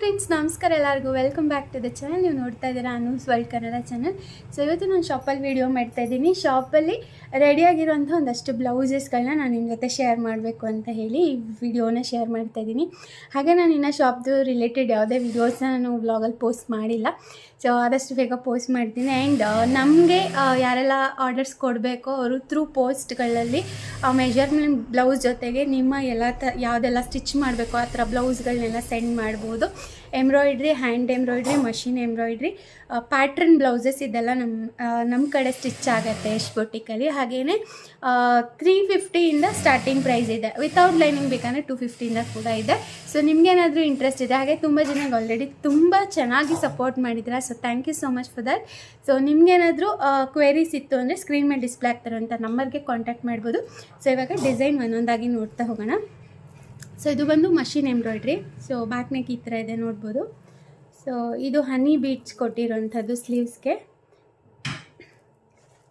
Friends ನಮಸ್ಕಾರ ಎಲ್ಲರಿಗೂ. Welcome back to the channel ನೀವು ನೋಡ್ತಾ ಇದ್ದೀರಾ Anu's world Kannada channel so ಇವತ್ತು ನಾನು ಶಾಪಲ್ಲಿ ವೀಡಿಯೋ ಮಾಡ್ತಾ ಇದ್ದೀನಿ. ಶಾಪಲ್ಲಿ ರೆಡಿಯಾಗಿರುವಂಥ ಒಂದಷ್ಟು ಬ್ಲೌಸಸ್ಗಳನ್ನ ನಾನು ನಿಮ್ಮ ಜೊತೆ ಶೇರ್ ಮಾಡಬೇಕು ಅಂತ ಹೇಳಿ ಈ ವಿಡಿಯೋನ ಶೇರ್ ಮಾಡ್ತಾ ಇದ್ದೀನಿ. ಹಾಗೆ ನಾನು ಇನ್ನು ಶಾಪ್ದು ರಿಲೇಟೆಡ್ ಯಾವುದೇ ವೀಡಿಯೋಸ್ನ ನಾನು ವ್ಲಾಗಲ್ಲಿ ಪೋಸ್ಟ್ ಮಾಡಿಲ್ಲ. ಸೊ ಆದಷ್ಟು ಬೇಗ ಪೋಸ್ಟ್ ಮಾಡ್ತೀನಿ. ಆ್ಯಂಡ್ ನಮಗೆ ಯಾರೆಲ್ಲ ಆರ್ಡರ್ಸ್ ಕೊಡಬೇಕೋ ಅವರು ಥ್ರೂ ಪೋಸ್ಟ್ಗಳಲ್ಲಿ ಮೆಜರ್ಮೆಂಟ್ ಬ್ಲೌಸ್ ಜೊತೆಗೆ ನಿಮ್ಮ ಎಲ್ಲ ತ ಯಾವುದೆಲ್ಲ ಸ್ಟಿಚ್ ಮಾಡಬೇಕು ಆ ಥರ ಬ್ಲೌಸ್ಗಳನ್ನೆಲ್ಲ ಸೆಂಡ್ ಮಾಡ್ಬೋದು. Embroidery, hand embroidery, machine embroidery pattern blouses ಇದೆಲ್ಲ ನಮ್ಮ ನಮ್ಮ ಕಡೆ ಸ್ಟಿಚ್ ಆಗುತ್ತೆ ಎಷ್ಟು ಹಾಗೇ ಹಾಗೆಯೇ ತ್ರೀ ಫಿಫ್ಟಿಯಿಂದ ಸ್ಟಾರ್ಟಿಂಗ್ ಪ್ರೈಸ್ ಇದೆ. ವಿತೌಟ್ ಲೈನಿಂಗ್ ಬೇಕಂದರೆ ಟು ಫಿಫ್ಟಿಯಿಂದ ಕೂಡ ಇದೆ. ಸೊ ನಿಮಗೇನಾದರೂ ಇಂಟ್ರೆಸ್ಟ್ ಇದೆ, ಹಾಗೆ ತುಂಬ ಜನಕ್ಕೆ ಆಲ್ರೆಡಿ ತುಂಬ ಚೆನ್ನಾಗಿ ಸಪೋರ್ಟ್ ಮಾಡಿದ್ದೀರಾ. So thank you so much for that so ನಿಮಗೇನಾದರೂ ಕ್ವೆರೀಸ್ ಇತ್ತು ಅಂದರೆ ಸ್ಕ್ರೀನ್ ಮೇಲೆ ಡಿಸ್ಪ್ಲೇ ಅಂತ ನಂಬರ್ಗೆ ಕಾಂಟ್ಯಾಕ್ಟ್ ಮಾಡ್ಬೋದು. ಸೊ ಇವಾಗ ಡಿಸೈನ್ ಒಂದೊಂದಾಗಿ ನೋಡ್ತಾ ಹೋಗೋಣ. ಸೊ ಇದು ಬಂದು machine embroidery so back neck ಈ ಥರ ಇದೆ ನೋಡ್ಬೋದು. ಸೊ ಇದು ಹನಿ ಬೀಟ್ಸ್ ಕೊಟ್ಟಿರೋಂಥದ್ದು ಸ್ಲೀವ್ಸ್ಗೆ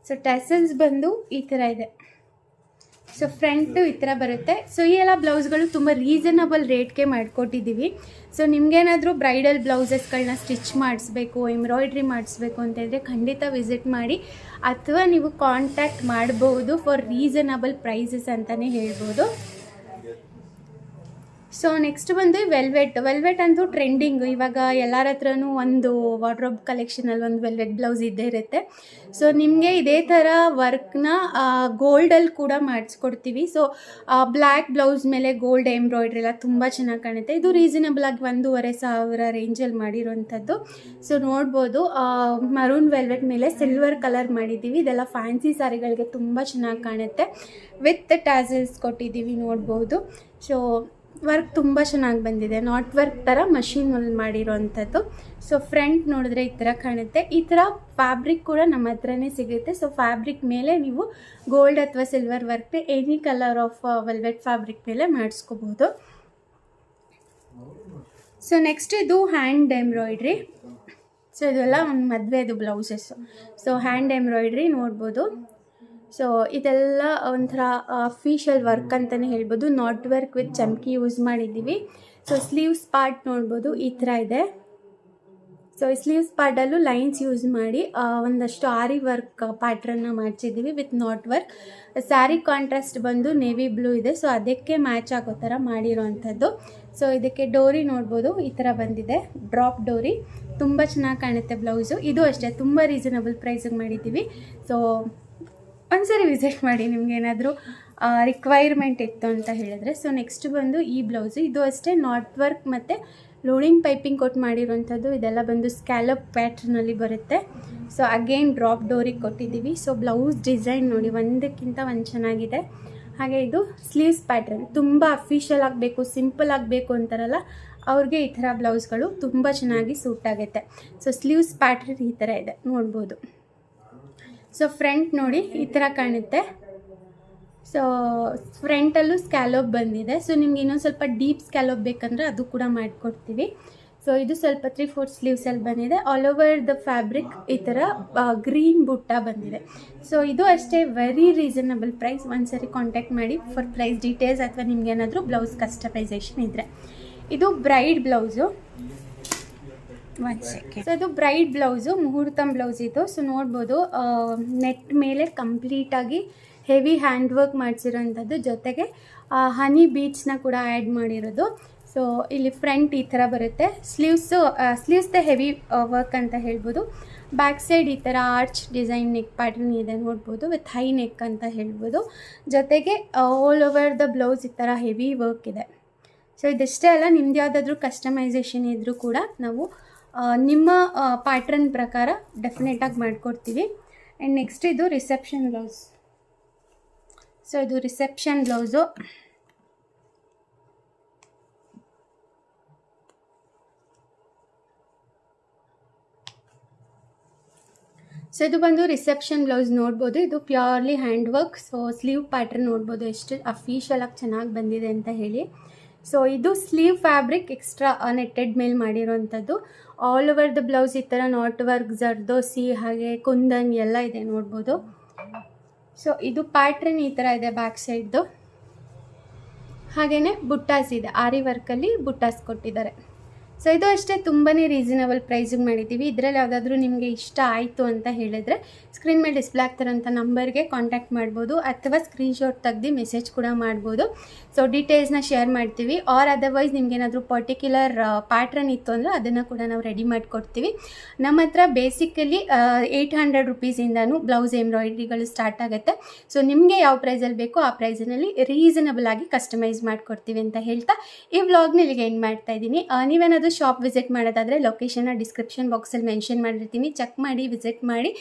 ಸೊ ಟೆಸಲ್ಸ್ ಬಂದು ಈ ಥರ ಇದೆ. ಸೊ ಫ್ರಂಟು ಈ ಥರ ಬರುತ್ತೆ. ಸೊ ಈ ಎಲ್ಲ ಬ್ಲೌಸ್ಗಳು ತುಂಬ ರೀಸನಬಲ್ ರೇಟ್ಗೆ ಮಾಡಿಕೊಟ್ಟಿದ್ದೀವಿ. ಸೊ ನಿಮಗೇನಾದರೂ ಬ್ರೈಡಲ್ ಬ್ಲೌಸಸ್ಗಳನ್ನ ಸ್ಟಿಚ್ ಮಾಡಿಸ್ಬೇಕು ಎಂಬ್ರಾಯ್ಡ್ರಿ ಮಾಡಿಸ್ಬೇಕು ಅಂತ ಹೇಳಿದ್ರೆ ಖಂಡಿತ ವಿಸಿಟ್ ಮಾಡಿ. ಅಥವಾ ನೀವು ಕಾಂಟ್ಯಾಕ್ಟ್ ಮಾಡ್ಬೋದು ಫಾರ್ ರೀಸನಬಲ್ ಪ್ರೈಸಸ್ ಅಂತಲೇ ಹೇಳ್ಬೋದು. ಸೊ ನೆಕ್ಸ್ಟ್ ಬಂದು ವೆಲ್ವೆಟ್ ವೆಲ್ವೆಟ್ ಅಂತೂ ಟ್ರೆಂಡಿಂಗ್ ಇವಾಗ ಎಲ್ಲರ ಹತ್ರನೂ ಒಂದು ವಾರ್ಡ್ರೋಬ್ ಕಲೆಕ್ಷನಲ್ಲಿ ಒಂದು ವೆಲ್ವೆಟ್ ಬ್ಲೌಸ್ ಇದ್ದೇ ಇರುತ್ತೆ. ಸೊ ನಿಮಗೆ ಇದೇ ಥರ ವರ್ಕ್ನ ಗೋಲ್ಡಲ್ಲಿ ಕೂಡ ಮಾಡಿಸ್ಕೊಡ್ತೀವಿ. ಸೊ ಬ್ಲ್ಯಾಕ್ ಬ್ಲೌಸ್ ಮೇಲೆ ಗೋಲ್ಡ್ ಎಂಬ್ರಾಯ್ಡ್ರಿ ಎಲ್ಲ ತುಂಬ ಚೆನ್ನಾಗಿ ಕಾಣುತ್ತೆ. ಇದು ರೀಸನಬಲ್ ಆಗಿ ಒಂದೂವರೆ ಸಾವಿರ ರೇಂಜಲ್ಲಿ ಮಾಡಿರೋಂಥದ್ದು. ಸೊ ನೋಡ್ಬೋದು ಮರೂನ್ ವೆಲ್ವೆಟ್ ಮೇಲೆ ಸಿಲ್ವರ್ ಕಲರ್ ಮಾಡಿದ್ದೀವಿ. ಇದೆಲ್ಲ ಫ್ಯಾನ್ಸಿ ಸಾರಿಗಳಿಗೆ ತುಂಬ ಚೆನ್ನಾಗಿ ಕಾಣುತ್ತೆ. ವಿತ್ ಟ್ಯಾಸಲ್ಸ್ ಕೊಟ್ಟಿದ್ದೀವಿ, ನೋಡ್ಬೋದು. ಸೊ ವರ್ಕ್ ತುಂಬ ಚೆನ್ನಾಗಿ ಬಂದಿದೆ. ನಾಟ್ ವರ್ಕ್ ಥರ ಮಷೀನಲ್ಲಿ ಮಾಡಿರೋವಂಥದ್ದು ಸೊ ಫ್ರಂಟ್ ನೋಡಿದ್ರೆ ಈ ಥರ ಕಾಣುತ್ತೆ. ಈ ಥರ ಫ್ಯಾಬ್ರಿಕ್ ಕೂಡ ನಮ್ಮ ಹತ್ರನೇ ಸಿಗುತ್ತೆ. ಸೊ ಫ್ಯಾಬ್ರಿಕ್ ಮೇಲೆ ನೀವು ಗೋಲ್ಡ್ ಅಥವಾ silver work any colour of velvet fabric ಮೇಲೆ ಮಾಡಿಸ್ಕೋಬೋದು. ಸೊ ನೆಕ್ಸ್ಟ್ ಇದು ಹ್ಯಾಂಡ್ ಎಂಬ್ರಾಯ್ಡ್ರಿ ಸೊ ಇದೆಲ್ಲ ಒಂದು ಮದುವೆದು ಬ್ಲೌಸಸ್ಸು ಸೊ ಹ್ಯಾಂಡ್ ಎಂಬ್ರಾಯ್ಡ್ರಿ ನೋಡ್ಬೋದು. ಸೊ ಇದೆಲ್ಲ ಒಂಥರ ಅಫಿಷಿಯಲ್ ವರ್ಕ್ ಅಂತಲೇ ಹೇಳ್ಬೋದು. ನಾಟ್ ವರ್ಕ್ ವಿತ್ ಚಮ್ಕಿ ಯೂಸ್ ಮಾಡಿದ್ದೀವಿ. ಸೊ ಸ್ಲೀವ್ಸ್ ಪಾರ್ಟ್ ನೋಡ್ಬೋದು. ಈ ಥರ ಇದೆ. ಸೊ ಈ ಸ್ಲೀವ್ಸ್ ಪಾರ್ಟಲ್ಲೂ ಲೈನ್ಸ್ ಯೂಸ್ ಮಾಡಿ ಒಂದಷ್ಟು ಆರಿ ವರ್ಕ್ ಪ್ಯಾಟ್ರನ್ನ ಮಾಡಿಸಿದ್ದೀವಿ with knot work saree contrast ಬಂದು ನೇವಿ ಬ್ಲೂ ಇದೆ. ಸೊ ಅದಕ್ಕೆ ಮ್ಯಾಚ್ ಆಗೋ ಥರ ಮಾಡಿರೋವಂಥದ್ದು ಸೊ ಇದಕ್ಕೆ ಡೋರಿ ನೋಡ್ಬೋದು. ಈ ಥರ ಬಂದಿದೆ. ಡ್ರಾಪ್ ಡೋರಿ. ತುಂಬ ಚೆನ್ನಾಗಿ ಕಾಣುತ್ತೆ ಬ್ಲೌಸು ಇದು ಅಷ್ಟೇ. ತುಂಬ ರೀಸನಬಲ್ ಪ್ರೈಸಿಗೆ ಮಾಡಿದ್ದೀವಿ. ಸೊ ಒಂದ್ಸರಿ ವಿಸಿಟ್ ಮಾಡಿ ನಿಮ್ಗೆ ಏನಾದರೂ ರಿಕ್ವೈರ್ಮೆಂಟ್ ಇತ್ತು ಅಂತ ಹೇಳಿದ್ರೆ ಸೊ ನೆಕ್ಸ್ಟ್ ಬಂದು ಈ ಬ್ಲೌಸು ಇದು ಅಷ್ಟೇ ನಾಟ್ ವರ್ಕ್ ಮತ್ತು ಲೋಡಿಂಗ್ ಪೈಪಿಂಗ್ ಕೊಟ್ಟು ಮಾಡಿರೋಂಥದ್ದು ಇದೆಲ್ಲ ಬಂದು ಸ್ಕ್ಯಾಲಪ್ ಪ್ಯಾಟ್ರನಲ್ಲಿ ಬರುತ್ತೆ. ಸೊ ಅಗೇನ್ ಡ್ರಾಪ್ ಡೋರಿಗೆ ಕೊಟ್ಟಿದ್ದೀವಿ. ಸೊ ಬ್ಲೌಸ್ ಡಿಸೈನ್ ನೋಡಿ, ಒಂದಕ್ಕಿಂತ ಒಂದು ಚೆನ್ನಾಗಿದೆ. ಹಾಗೆ ಇದು ಸ್ಲೀವ್ಸ್ ಪ್ಯಾಟ್ರನ್ ತುಂಬ ಅಫಿಷಿಯಲ್ ಆಗಬೇಕು ಸಿಂಪಲ್ ಆಗಬೇಕು ಅಂತಾರಲ್ಲ, ಅವ್ರಿಗೆ ಈ ಥರ ಬ್ಲೌಸ್ಗಳು ತುಂಬ ಚೆನ್ನಾಗಿ ಸೂಟ್ ಆಗುತ್ತೆ. ಸೊ ಸ್ಲೀವ್ಸ್ ಪ್ಯಾಟ್ರನ್ ಈ ಥರ ಇದೆ, ನೋಡ್ಬೋದು. ಸೊ ಫ್ರಂಟ್ ನೋಡಿ ಈ ಥರ ಕಾಣುತ್ತೆ. ಸೊ ಫ್ರಂಟಲ್ಲೂ ಸ್ಕ್ಯಾಲೋಪ್ ಬಂದಿದೆ. ಸೊ ನಿಮ್ಗೆ ಇನ್ನೊಂದು ಸ್ವಲ್ಪ ಡೀಪ್ ಸ್ಕ್ಯಾಲೋಪ್ ಬೇಕಂದರೆ ಅದು ಕೂಡ ಮಾಡಿಕೊಡ್ತೀವಿ. ಸೊ ಇದು ಸ್ವಲ್ಪ ತ್ರೀ ಫೋರ್ ಸ್ಲೀವ್ಸಲ್ಲಿ ಬಂದಿದೆ. ಆಲ್ ಓವರ್ ದ ಫ್ಯಾಬ್ರಿಕ್ ಈ ಥರ ಗ್ರೀನ್ ಬುಟ್ಟ ಬಂದಿದೆ. ಸೊ ಇದು ಅಷ್ಟೇ ವೆರಿ ರೀಸನಬಲ್ ಪ್ರೈಸ್ ಒಂದ್ಸರಿ ಕಾಂಟ್ಯಾಕ್ಟ್ ಮಾಡಿ ಫಾರ್ ಪ್ರೈಸ್ ಡೀಟೇಲ್ಸ್ ಅಥವಾ ನಿಮ್ಗೆ ಏನಾದರೂ ಬ್ಲೌಸ್ ಕಸ್ಟಮೈಸೇಷನ್ ಇದ್ದರೆ ಇದು ಬ್ರೈಡ್ ಬ್ಲೌಸು ಸೊ ಅದು ಬ್ರೈಡ್ ಬ್ಲೌಸು ಮುಹೂರ್ತಂ ಬ್ಲೌಸ್ ಇದು. ಸೊ ನೋಡ್ಬೋದು ನೆಟ್ ಮೇಲೆ ಕಂಪ್ಲೀಟಾಗಿ ಹೆವಿ ಹ್ಯಾಂಡ್ ವರ್ಕ್ ಮಾಡಿಸಿರೋಂಥದ್ದು ಜೊತೆಗೆ ಹನಿ ಬೀಚ್ನ ಕೂಡ ಆ್ಯಡ್ ಮಾಡಿರೋದು. ಸೊ ಇಲ್ಲಿ ಫ್ರಂಟ್ ಈ ಥರ ಬರುತ್ತೆ. ಸ್ಲೀವ್ಸು ದ ಹೆವಿ ವರ್ಕ್ ಅಂತ ಹೇಳ್ಬೋದು. ಬ್ಯಾಕ್ ಸೈಡ್ ಈ ಥರ ಆರ್ಚ್ ಡಿಸೈನ್ ನೆಕ್ ಪ್ಯಾಟರ್ನ್ ಇದೆ ನೋಡ್ಬೋದು ವಿತ್ ಹೈ ನೆಕ್ ಅಂತ ಹೇಳ್ಬೋದು. ಜೊತೆಗೆ ಆಲ್ ಓವರ್ ದ ಬ್ಲೌಸ್ ಈ ಥರ ಹೆವಿ ವರ್ಕ್ ಇದೆ. ಸೊ ಇದಿಷ್ಟೇ ಅಲ್ಲ ನಿಮ್ದು ಯಾವುದಾದ್ರೂ ಕಸ್ಟಮೈಸೇಷನ್ ಇದ್ದರೂ ಕೂಡ ನಾವು ನಿಮ್ಮ ಪ್ಯಾಟ್ರನ್ ಪ್ರಕಾರ ಡೆಫಿನೆಟಾಗಿ ಮಾಡಿಕೊಡ್ತೀವಿ. ಆ್ಯಂಡ್ ನೆಕ್ಸ್ಟ್ ಇದು ರಿಸೆಪ್ಷನ್ ಬ್ಲೌಸ್ ಸೊ ಇದು ರಿಸೆಪ್ಷನ್ ಬ್ಲೌಸು ಸೊ ಇದು ಬಂದು ರಿಸೆಪ್ಷನ್ ಬ್ಲೌಸ್ ನೋಡ್ಬೋದು. ಇದು purely hand work so sleeve pattern ನೋಡ್ಬೋದು. ಎಷ್ಟು ಅಫಿಷಿಯಲಾಗಿ ಚೆನ್ನಾಗಿ ಬಂದಿದೆ ಅಂತ ಹೇಳಿ. ಸೊ ಇದು ಸ್ಲೀವ್ ಫ್ಯಾಬ್ರಿಕ್ ಎಕ್ಸ್ಟ್ರಾ ನೆಟ್ಟೆಡ್ ಮೇಲೆ ಮಾಡಿರೋವಂಥದ್ದು ಆಲ್ ಓವರ್ ದ ಬ್ಲೌಸ್ ಈ ಥರ ನಾಟ್ ವರ್ಕ್ ಜರ್ದೋಸಿ ಹಾಗೆ ಕುಂದನ್ ಎಲ್ಲ ಇದೆ ನೋಡ್ಬೋದು. ಸೊ ಇದು ಪ್ಯಾಟ್ರನ್ ಈ ಥರ ಇದೆ ಬ್ಯಾಕ್ ಸೈಡ್ದು ಹಾಗೆಯೇ ಬುಟ್ಟಾಸ್ ಇದೆ. ಆರಿ ವರ್ಕಲ್ಲಿ ಬುಟ್ಟಾಸ್ ಕೊಟ್ಟಿದ್ದಾರೆ. ಸೊ ಇದು ಅಷ್ಟೇ ತುಂಬಾ ರೀಸನಬಲ್ ಪ್ರೈಸಿಗೆ ಮಾಡಿದ್ದೀವಿ. ಇದರಲ್ಲಿ ಯಾವುದಾದ್ರೂ ನಿಮಗೆ ಇಷ್ಟ ಆಯಿತು ಅಂತ ಹೇಳಿದ್ರೆ ಸ್ಕ್ರೀನ್ ಮೇಲೆ ಡಿಸ್ಪ್ಲೇ ಆಗ್ತಿರೋಂಥ ನಂಬರ್ಗೆ ಕಾಂಟ್ಯಾಕ್ಟ್ ಮಾಡ್ಬೋದು ಅಥವಾ ಸ್ಕ್ರೀನ್ಶಾಟ್ ತೆಗ್ದು ಮೆಸೇಜ್ ಕೂಡ ಮಾಡ್ಬೋದು. ಸೊ ಡೀಟೇಲ್ಸ್ನ ಶೇರ್ ಮಾಡ್ತೀವಿ. ಆರ್ ಅದರ್ವೈಸ್ ನಿಮ್ಗೆ ಏನಾದರೂ ಪರ್ಟಿಕ್ಯುಲರ್ ಪ್ಯಾಟ್ರನ್ ಇತ್ತು ಅಂದರೆ ಅದನ್ನು ಕೂಡ ನಾವು ರೆಡಿ ಮಾಡಿಕೊಡ್ತೀವಿ. ನಮ್ಮ ಹತ್ರ ಬೇಸಿಕಲಿ ಏಯ್ಟ್ ಹಂಡ್ರೆಡ್ ರುಪೀಸಿಂದನೂ ಬ್ಲೌಸ್ ಎಂಬ್ರಾಯ್ಡ್ರಿಗಳು ಸ್ಟಾರ್ಟ್ ಆಗುತ್ತೆ. ಸೊ ನಿಮಗೆ ಯಾವ ಪ್ರೈಸಲ್ಲಿ ಬೇಕೋ ಆ ಪ್ರೈಸಿನಲ್ಲಿ ರೀಸನಬಲ್ ಆಗಿ ಕಸ್ಟಮೈಸ್ ಮಾಡಿಕೊಡ್ತೀವಿ ಅಂತ ಹೇಳ್ತಾ ಈ ವ್ಲಾಗ್ನ ಇಲ್ಲಿಗೆ ಎಂಡ್ ಮಾಡ್ತಾ ಇದ್ದೀನಿ. ಆ, ನೀವೇನಾದರೂ ಶಾಪ್ ವಿಸಿಟ್ ಮಾಡೋದಾದರೆ ಲೊಕೇಶನ್ನ ಡಿಸ್ಕ್ರಿಪ್ಷನ್ ಬಾಕ್ಸಲ್ಲಿ ಮೆನ್ಷನ್ ಮಾಡಿರ್ತೀನಿ. ಚೆಕ್ ಮಾಡಿ ವಿಸಿಟ್ ಮಾಡಿ.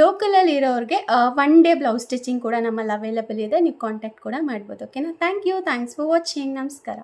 ಲೋಕಲಲ್ಲಿ ಇರೋರಿಗೆ ಒನ್ ಡೇ ಬ್ಲೌಸ್ ಸ್ಟಿಚಿಂಗ್ ಕೂಡ ನಮ್ಮಲ್ಲಿ ಅವೈಲಬಲ್ ಇದೆ. ನೀವು ಕಾಂಟ್ಯಾಕ್ಟ್ ಕೂಡ ಮಾಡ್ಬೋದು ಓಕೆನಾ thank you thanks for watching ನಮಸ್ಕಾರ.